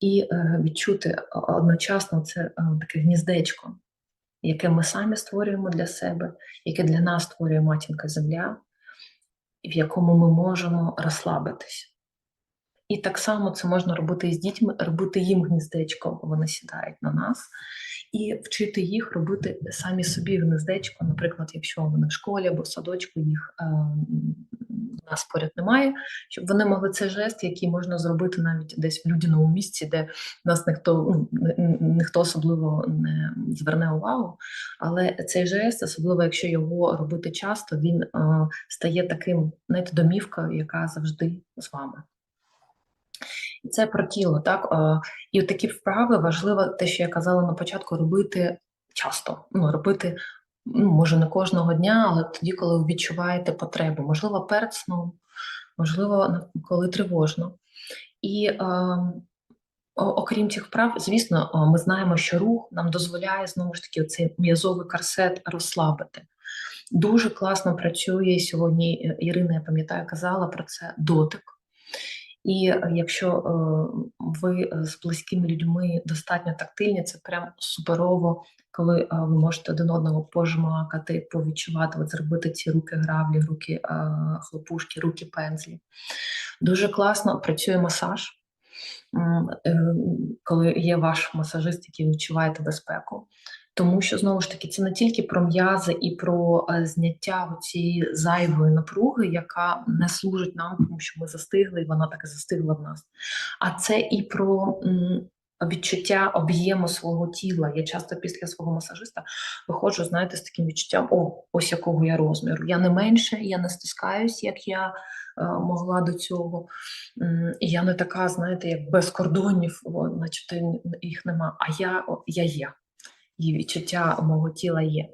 і е, відчути одночасно це е, таке гніздечко, яке ми самі створюємо для себе, яке для нас створює матінка Земля, в якому ми можемо розслабитись. І так само це можна робити і з дітьми, робити їм гніздечко, вони сідають на нас, і вчити їх робити самі собі гнездечко. Наприклад, якщо вони в школі або в садочку їх е, нас поряд немає, щоб вони могли цей жест, який можна зробити навіть десь в людяному місці, де нас ніхто ну, ніхто особливо не зверне увагу. Але цей жест, особливо якщо його робити часто, він е, стає таким, знаєте, домівкою, яка завжди з вами. І це про тіло, так? І такі вправи важливо, те, що я казала на початку, робити часто. Ну, робити, ну, може, не кожного дня, але тоді, коли ви відчуваєте потребу. Можливо, перед сном, можливо, коли тривожно. І е, окрім цих вправ, звісно, ми знаємо, що рух нам дозволяє знову ж таки цей м'язовий корсет розслабити. Дуже класно працює сьогодні. е, Ірина, я пам'ятаю, казала про це дотик. І е, якщо е, ви е, з близькими людьми достатньо тактильні, це прям суперово, коли ви можете один одного пожмакати, повідчувати, от зробити ці руки гравлі, руки хлопушки, руки пензлі. Дуже класно працює масаж. Коли є ваш масажист, який відчуваєте безпеку, тому що знову ж таки це не тільки про м'язи і про е, зняття цієї зайвої напруги, яка не служить нам, тому що ми застигли, і вона так і застигла в нас. А це і про відчуття об'єму свого тіла. Я часто після свого масажиста виходжу, знаєте, з таким відчуттям: о, ось якого я розміру. Я не менше, я не стискаюсь, як я е, могла до цього. Я не така, знаєте, як без кордонів, о, начебто їх нема. А я, я є і відчуття мого тіла є.